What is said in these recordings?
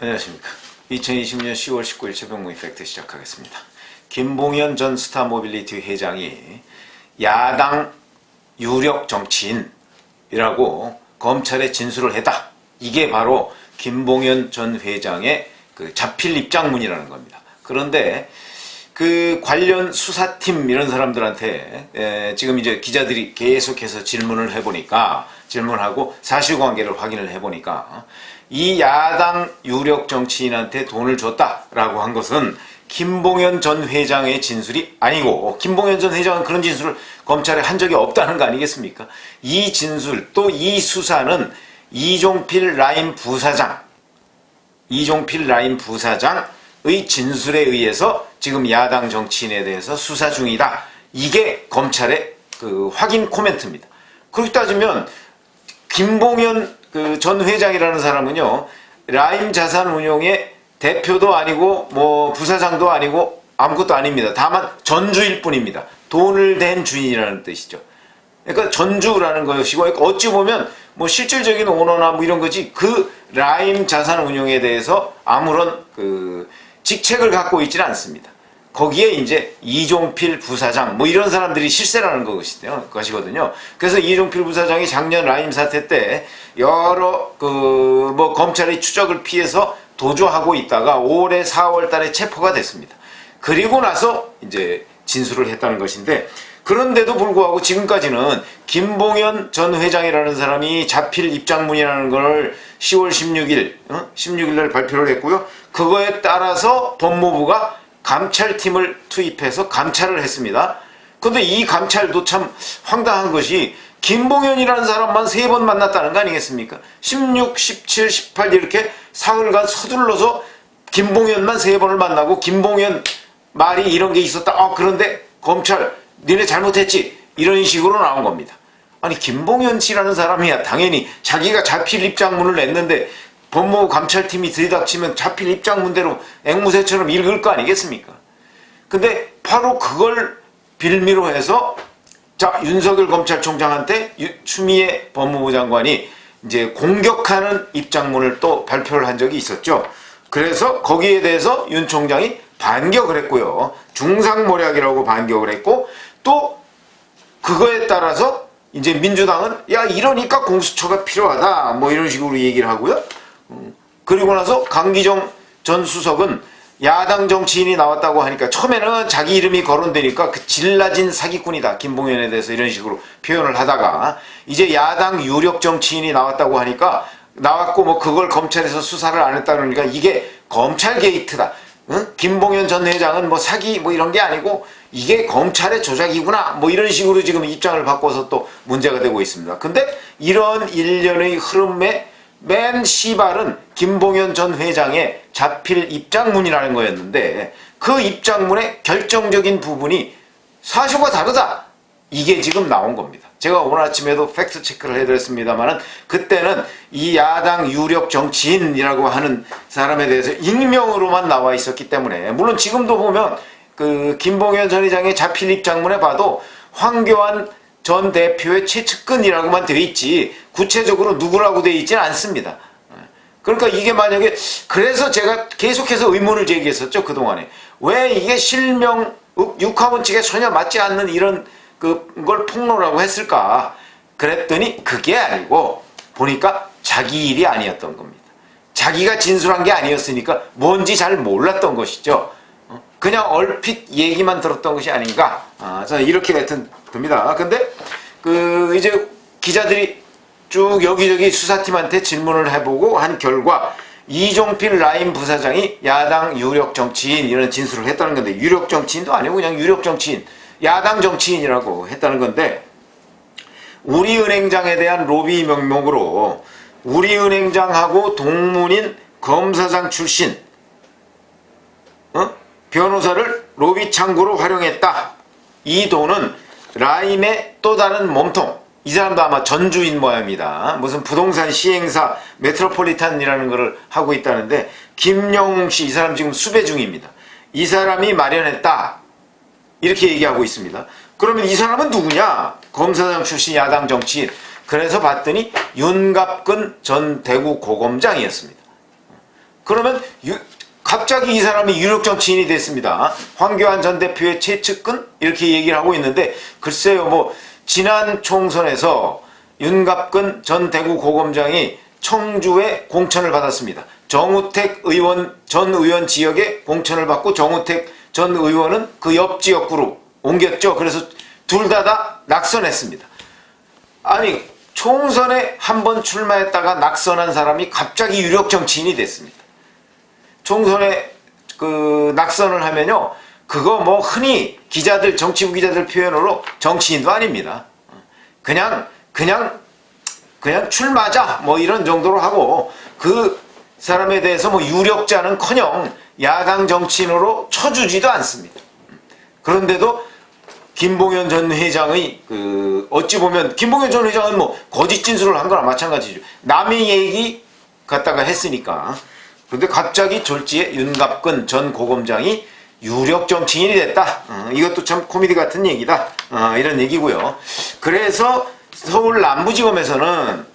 안녕하십니까. 2020년 10월 19일 최병무 이펙트 시작하겠습니다. 김봉현 전 스타 모빌리티 회장이 야당 유력 정치인이라고 검찰에 진술을 했다. 이게 바로 김봉현 전 회장의 그 자필 입장문이라는 겁니다. 그런데 그 관련 수사팀 이런 사람들한테 에, 지금 이제 기자들이 계속해서 질문을 해보니까 질문하고 사실관계를 확인을 해보니까 이 야당 유력 정치인한테 돈을 줬다라고 한 것은 김봉현 전 회장의 진술이 아니고 김봉현 전 회장은 그런 진술을 검찰에 한 적이 없다는 거 아니겠습니까? 이 진술 또 이 수사는 이종필 라임 부사장 이종필 라임 부사장의 진술에 의해서 지금 야당 정치인에 대해서 수사 중이다. 이게 검찰의 그 확인 코멘트입니다. 그렇게 따지면 김봉현 그 전 회장이라는 사람은요 라임 자산운용의 대표도 아니고 뭐 부사장도 아니고 아무것도 아닙니다. 다만 전주일 뿐입니다. 돈을 댄 주인이라는 뜻이죠. 그러니까 전주라는 것이고 그러니까 어찌 보면 뭐 실질적인 오너나 뭐 이런 거지 그 라임 자산 운용에 대해서 아무런 그 직책을 갖고 있지는 않습니다. 거기에 이제 이종필 부사장 뭐 이런 사람들이 실세라는 것이거든요. 그래서 이종필 부사장이 작년 라임 사태 때 여러 그 뭐 검찰의 추적을 피해서 도주하고 있다가 올해 4월 달에 체포가 됐습니다. 그리고 나서 이제 진술을 했다는 것인데 그런데도 불구하고 지금까지는 김봉현 전 회장이라는 사람이 자필 입장문이라는 걸 10월 16일, 어? 16일 날 발표를 했고요. 그거에 따라서 법무부가 감찰팀을 투입해서 감찰을 했습니다. 근데 이 감찰도 참 황당한 것이 김봉현이라는 사람만 세 번 만났다는 거 아니겠습니까? 16, 17, 18 이렇게 사흘간 서둘러서 김봉현만 세 번을 만나고 김봉현 말이 이런 게 있었다. 아 그런데 검찰 니네 잘못했지 이런 식으로 나온 겁니다. 아니 김봉현 씨라는 사람이야 당연히 자기가 자필 입장문을 냈는데 법무부 감찰팀이 들이닥치면 자필 입장문대로 앵무새처럼 읽을 거 아니겠습니까? 근데 바로 그걸 빌미로 해서 자 윤석열 검찰총장한테 유- 추미애 법무부 장관이 이제 공격하는 입장문을 또 발표를 한 적이 있었죠. 그래서 거기에 대해서 윤 총장이 반격을 했고요. 중상모략이라고 반격을 했고 또 그거에 따라서 이제 민주당은 야 이러니까 공수처가 필요하다 뭐 이런 식으로 얘기를 하고요. 음, 그리고 나서 강기정 전 수석은 야당 정치인이 나왔다고 하니까 처음에는 자기 이름이 거론되니까 그 질라진 사기꾼이다 김봉현에 대해서 이런 식으로 표현을 하다가 이제 야당 유력 정치인이 나왔다고 하니까 나왔고 뭐 그걸 검찰에서 수사를 안 했다 그러니까 이게 검찰 게이트다. 응? 김봉현 전 회장은 뭐 사기 뭐 이런 게 아니고 이게 검찰의 조작이구나 뭐 이런 식으로 지금 입장을 바꿔서 또 문제가 되고 있습니다. 근데 이런 일련의 흐름에 맨 시발은 김봉현 전 회장의 자필 입장문이라는 거였는데 그 입장문의 결정적인 부분이 사실과 다르다. 이게 지금 나온 겁니다. 제가 오늘 아침에도 팩트 체크를 해드렸습니다만은 그때는 이 야당 유력 정치인이라고 하는 사람에 대해서 익명으로만 나와 있었기 때문에 물론 지금도 보면 그 김봉현 전 회장의 자필 입장문에 봐도 황교안 전 대표의 최측근이라고만 되어 있지 구체적으로 누구라고 되어 있지는 않습니다. 그러니까 이게 만약에 그래서 제가 계속해서 의문을 제기했었죠 그동안에. 왜 이게 실명 육하원 측에 전혀 맞지 않는 이런 그걸 폭로라고 했을까? 그랬더니 그게 아니고 보니까 자기 일이 아니었던 겁니다. 자기가 진술한 게 아니었으니까 뭔지 잘 몰랐던 것이죠. 어? 그냥 얼핏 얘기만 들었던 것이 아닌가? 아, 저는 이렇게 하여튼 듭니다. 근데 그 이제 기자들이 쭉 여기저기 수사팀한테 질문을 해보고 한 결과 이종필 라임 부사장이 야당 유력 정치인 이런 진술을 했다는 건데 유력 정치인도 아니고 그냥 유력 정치인 야당 정치인이라고 했다는 건데 우리은행장에 대한 로비 명목으로 우리은행장하고 동문인 검사장 출신 어? 변호사를 로비 창구로 활용했다. 이 돈은 라임의 또 다른 몸통. 이 사람도 아마 전주인 모양입니다. 무슨 부동산 시행사 메트로폴리탄이라는 것을 하고 있다는데 김영웅 씨 이 사람 지금 수배 중입니다. 이 사람이 마련했다. 이렇게 얘기하고 있습니다. 그러면 이 사람은 누구냐? 검사장 출신 야당 정치인. 그래서 봤더니 윤갑근 전 대구 고검장이었습니다. 그러면 유- 갑자기 이 사람이 유력 정치인이 됐습니다. 황교안 전 대표의 최측근 이렇게 얘기를 하고 있는데 글쎄요 뭐 지난 총선에서 윤갑근 전 대구 고검장이 청주에 공천을 받았습니다. 정우택 의원 전 의원 지역에 공천을 받고 정우택 전 의원은 그 옆 지역구로 옮겼죠. 그래서 둘 다 다 낙선했습니다. 아니 총선에 한 번 출마했다가 낙선한 사람이 갑자기 유력 정치인이 됐습니다. 총선에 그 낙선을 하면요 그거 뭐 흔히 기자들 정치부 기자들 표현으로 정치인도 아닙니다. 그냥 그냥 그냥 출마자 뭐 이런 정도로 하고 그 사람에 대해서 뭐 유력자는커녕 야당 정치인으로 쳐주지도 않습니다. 그런데도 김봉현 전 회장의 그 어찌 보면 김봉현 전 회장은 뭐 거짓 진술을 한 거랑 마찬가지죠. 남의 얘기 갖다가 했으니까. 그런데 갑자기 졸지에 윤갑근 전 고검장이 유력 정치인이 됐다. 어, 이것도 참 코미디 같은 얘기다. 어, 이런 얘기고요. 그래서 서울 남부지검에서는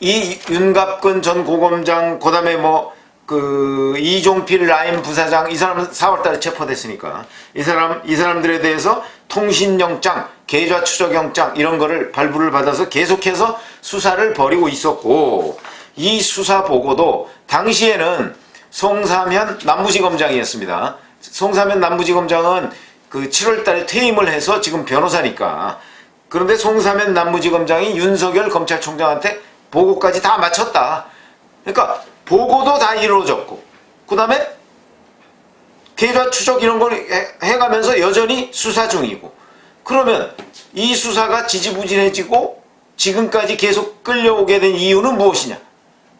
이 윤갑근 전 고검장 그 다음에 뭐 그 이종필 라임 부사장 이 사람은 4월달에 체포됐으니까 이 사람 이 사람들에 대해서 통신영장, 계좌 추적영장 이런 거를 발부를 받아서 계속해서 수사를 벌이고 있었고 이 수사 보고도 당시에는 송삼현 남부지검장이었습니다. 송삼현 남부지검장은 그 7월 달에 퇴임을 해서 지금 변호사니까 그런데 송삼현 남부지검장이 윤석열 검찰총장한테 보고까지 다 마쳤다. 그러니까 보고도 다 이루어졌고 그 다음에 계좌 추적 이런 걸 해- 해가면서 여전히 수사 중이고 그러면 이 수사가 지지부진해지고 지금까지 계속 끌려오게 된 이유는 무엇이냐?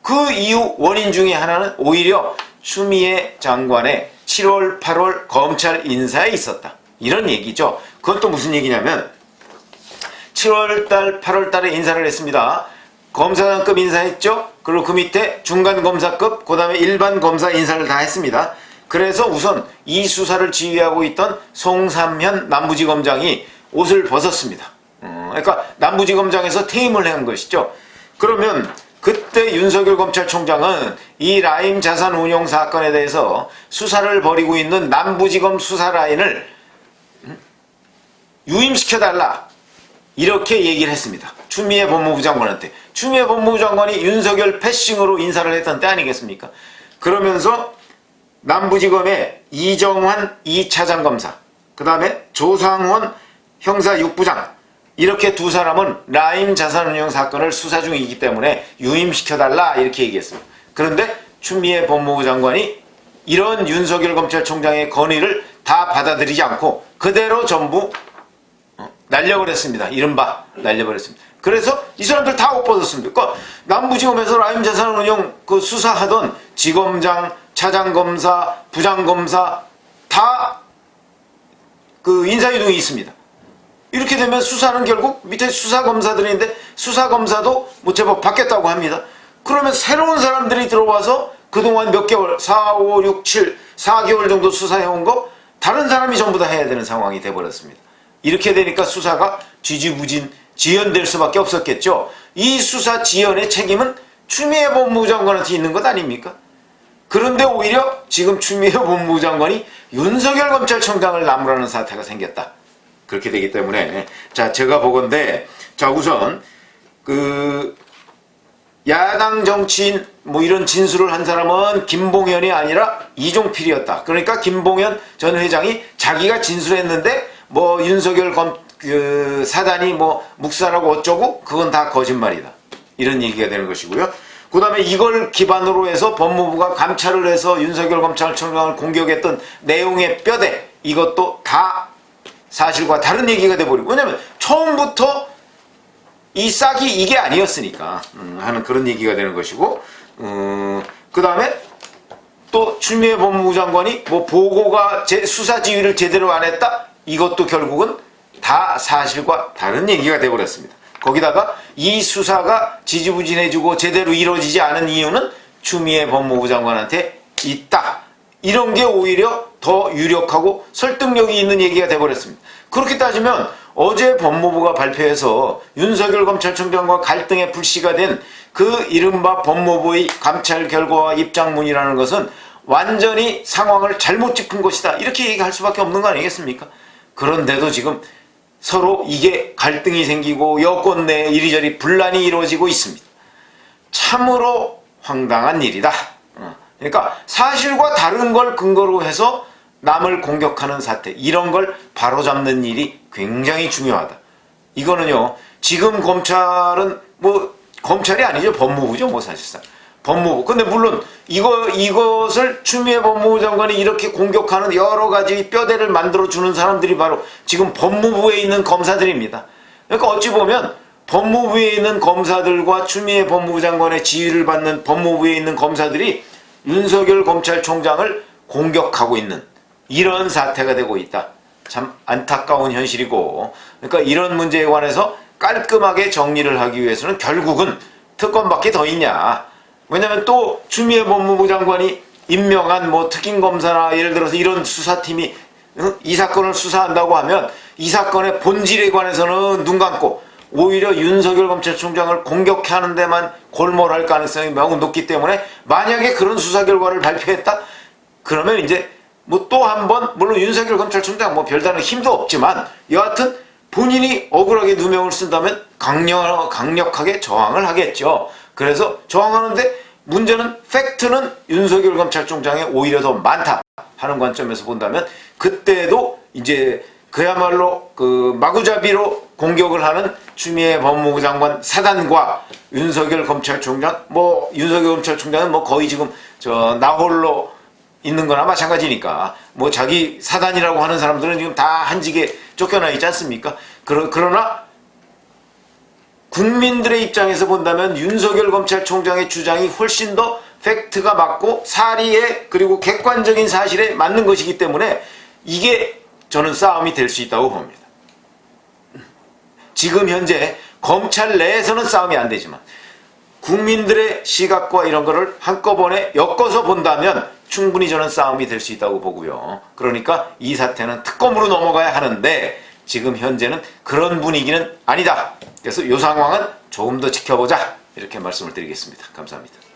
그 이유 원인 중에 하나는 오히려 추미애 장관의 7월, 8월 검찰 인사에 있었다. 이런 얘기죠. 그것도 무슨 얘기냐면 7월달, 8월달에 인사를 했습니다. 검사장급 인사했죠. 그리고 그 밑에 중간 검사급, 그 다음에 일반 검사 인사를 다 했습니다. 그래서 우선 이 수사를 지휘하고 있던 송삼현 남부지검장이 옷을 벗었습니다. 어, 그러니까 남부지검장에서 퇴임을 한 것이죠. 그러면 그때 윤석열 검찰총장은 이 라임 자산 운용 사건에 대해서 수사를 벌이고 있는 남부지검 수사 라인을 음, 유임시켜달라. 이렇게 얘기를 했습니다. 추미애 법무부 장관한테. 추미애 법무부 장관이 윤석열 패싱으로 인사를 했던 때 아니겠습니까? 그러면서 남부지검의 이정환 2차장 검사, 그 다음에 조상원 형사 6부장, 이렇게 두 사람은 라임 자산운용 사건을 수사 중이기 때문에 유임시켜달라 이렇게 얘기했습니다. 그런데 추미애 법무부 장관이 이런 윤석열 검찰총장의 건의를 다 받아들이지 않고 그대로 전부 날려버렸습니다. 이른바 날려버렸습니다. 그래서 이 사람들 다 옷 벗었습니다. 그러니까 남부지검에서 라임 자산운용 그 수사하던 지검장, 차장검사, 부장검사 다 그 인사이동이 있습니다. 이렇게 되면 수사는 결국 밑에 수사검사들인데 수사검사도 뭐 제법 바뀌었다고 합니다. 그러면 새로운 사람들이 들어와서 그동안 몇 개월, 4, 5, 6, 7, 4개월 정도 수사해온 거 다른 사람이 전부 다 해야 되는 상황이 돼버렸습니다. 이렇게 되니까 수사가 지지부진, 지연될 수밖에 없었겠죠. 이 수사 지연의 책임은 추미애 법무부 장관한테 있는 것 아닙니까? 그런데 오히려 지금 추미애 법무부 장관이 윤석열 검찰총장을 나무라는 사태가 생겼다. 그렇게 되기 때문에 자 제가 보건데 자 우선 그 야당 정치인 뭐 이런 진술을 한 사람은 김봉현이 아니라 이종필이었다. 그러니까 김봉현 전 회장이 자기가 진술했는데 뭐 윤석열 검, 그 사단이 뭐 묵살하고 어쩌고 그건 다 거짓말이다. 이런 얘기가 되는 것이고요. 그 다음에 이걸 기반으로 해서 법무부가 감찰을 해서 윤석열 검찰총장을 공격했던 내용의 뼈대 이것도 다 사실과 다른 얘기가 돼버리고 왜냐면 처음부터 이 싹이 이게 아니었으니까 음, 하는 그런 얘기가 되는 것이고 그 다음에 또 추미애 법무부 장관이 뭐 보고가 제 수사 지휘를 제대로 안 했다 이것도 결국은 다 사실과 다른 얘기가 돼버렸습니다. 거기다가 이 수사가 지지부진해지고 제대로 이루어지지 않은 이유는 추미애 법무부 장관한테 있다. 이런 게 오히려 더 유력하고 설득력이 있는 얘기가 돼버렸습니다. 그렇게 따지면 어제 법무부가 발표해서 윤석열 검찰총장과 갈등의 불씨가 된 그 이른바 법무부의 감찰 결과와 입장문이라는 것은 완전히 상황을 잘못 짚은 것이다. 이렇게 얘기할 수밖에 없는 거 아니겠습니까? 그런데도 지금 서로 이게 갈등이 생기고 여권 내에 이리저리 분란이 이루어지고 있습니다. 참으로 황당한 일이다. 어, 그러니까 사실과 다른 걸 근거로 해서 남을 공격하는 사태 이런 걸 바로잡는 일이 굉장히 중요하다. 이거는요. 지금 검찰은 뭐 검찰이 아니죠. 법무부죠. 뭐 사실상. 법무부. 근데 물론 이거 이것을 추미애 법무부 장관이 이렇게 공격하는 여러 가지 뼈대를 만들어 주는 사람들이 바로 지금 법무부에 있는 검사들입니다. 그러니까 어찌 보면 법무부에 있는 검사들과 추미애 법무부 장관의 지휘를 받는 법무부에 있는 검사들이 윤석열 검찰총장을 공격하고 있는 이런 사태가 되고 있다. 참 안타까운 현실이고 그러니까 이런 문제에 관해서 깔끔하게 정리를 하기 위해서는 결국은 특검밖에 더 있냐. 왜냐하면 또 추미애 법무부 장관이 임명한 뭐 특임 검사나 예를 들어서 이런 수사팀이 응? 이 사건을 수사한다고 하면 이 사건의 본질에 관해서는 눈 감고 오히려 윤석열 검찰총장을 공격하는 데만 골몰할 가능성이 매우 높기 때문에 만약에 그런 수사 결과를 발표했다 그러면 이제 뭐 또 한 번 물론 윤석열 검찰총장 뭐 별다른 힘도 없지만 여하튼 본인이 억울하게 누명을 쓴다면 강력, 강력하게 저항을 하겠죠. 그래서 저항하는데 문제는 팩트는 윤석열 검찰총장이 오히려 더 많다 하는 관점에서 본다면 그때도 이제 그야말로 그 마구잡이로 공격을 하는 추미애 법무부 장관 사단과 윤석열 검찰총장 뭐 윤석열 검찰총장은 뭐 거의 지금 저 나홀로 있는 거나 마찬가지니까 뭐 자기 사단이라고 하는 사람들은 지금 다 한직에 쫓겨나 있지 않습니까? 그러, 그러나 국민들의 입장에서 본다면 윤석열 검찰총장의 주장이 훨씬 더 팩트가 맞고 사리에 그리고 객관적인 사실에 맞는 것이기 때문에 이게 저는 싸움이 될 수 있다고 봅니다. 지금 현재 검찰 내에서는 싸움이 안 되지만 국민들의 시각과 이런 거를 한꺼번에 엮어서 본다면 충분히 저는 싸움이 될 수 있다고 보고요. 그러니까 이 사태는 특검으로 넘어가야 하는데 지금 현재는 그런 분위기는 아니다. 그래서 이 상황은 조금 더 지켜보자. 이렇게 말씀을 드리겠습니다. 감사합니다.